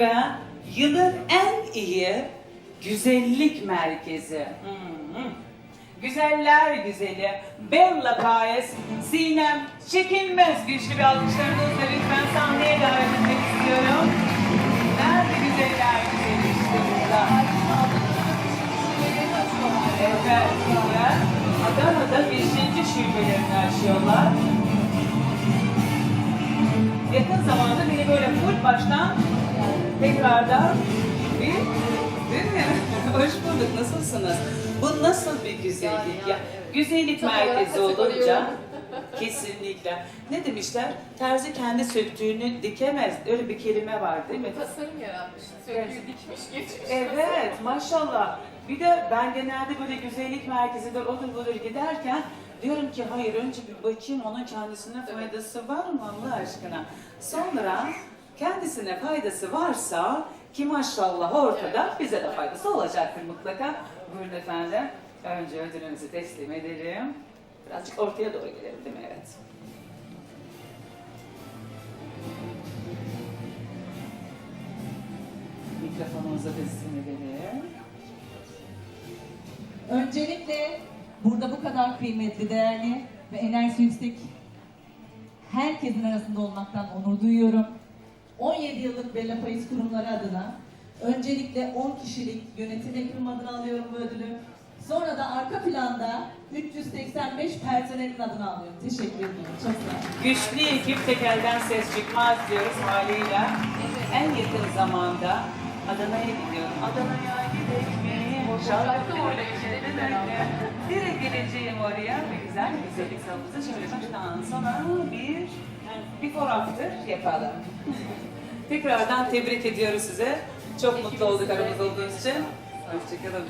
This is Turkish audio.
ve yılın en iyi güzellik merkezi. Hmm. Güzeller güzeli Bella Paes, Sinem Çekinmez güçlü bir alkışlarınızla lütfen sahneye davet etmek istiyorum. Nerede güzeller güzeli işte burada. Evet, sonra Adana'da 5. şubelerini açıyorlar. Yakın zamanda beni böyle full baştan tekrardan bir değil mi? Hoş bulduk. Nasılsınız? Bu nasıl bir güzellik ya? Güzellik merkezi olunca kesinlikle. Ne demişler? Terzi kendi söktüğünü dikemez. Öyle bir kelime var değil mi? Tasarım yaratmış. Söküğü dikmiş geçmiş. Evet, maşallah. Bir de ben genelde böyle güzellik merkezinde odur budur giderken diyorum ki hayır önce bir bakayım onun kendisine faydası var mı Allah aşkına. Sonra kendisine faydası varsa ki maşallah ortada bize de faydası olacaktır mutlaka. Buyurun efendim. Önce ödülümüzü teslim edelim. Birazcık ortaya doğru gelelim değil mi? Evet. Mikrofonumuzu teslim edelim. Öncelikle burada bu kadar kıymetli, değerli ve enerjisi yüksek herkesin arasında olmaktan onur duyuyorum. 17 yıllık Bella Payız kurumları adına öncelikle 10 kişilik yönetim ekibim adına alıyorum bu ödülü. Sonra da arka planda 385 personelin adına alıyorum. Teşekkür ediyorum. Çok sağ olun. Güçlü ekip tekelden ses çıkmaz diyoruz haliyle. En yakın zamanda Adana'ya gidiyorum. Adana'ya gidelim mi? Boşalttım orada gidelim beraber. Direkt geleceğim oraya ve güzel bir güzellik salonumuza şöyle baştan sona bir before after yapalım. Tekrardan tebrik ediyoruz size. Çok mutlu olduk aramızda olduğunuz için. Hoşçakalın.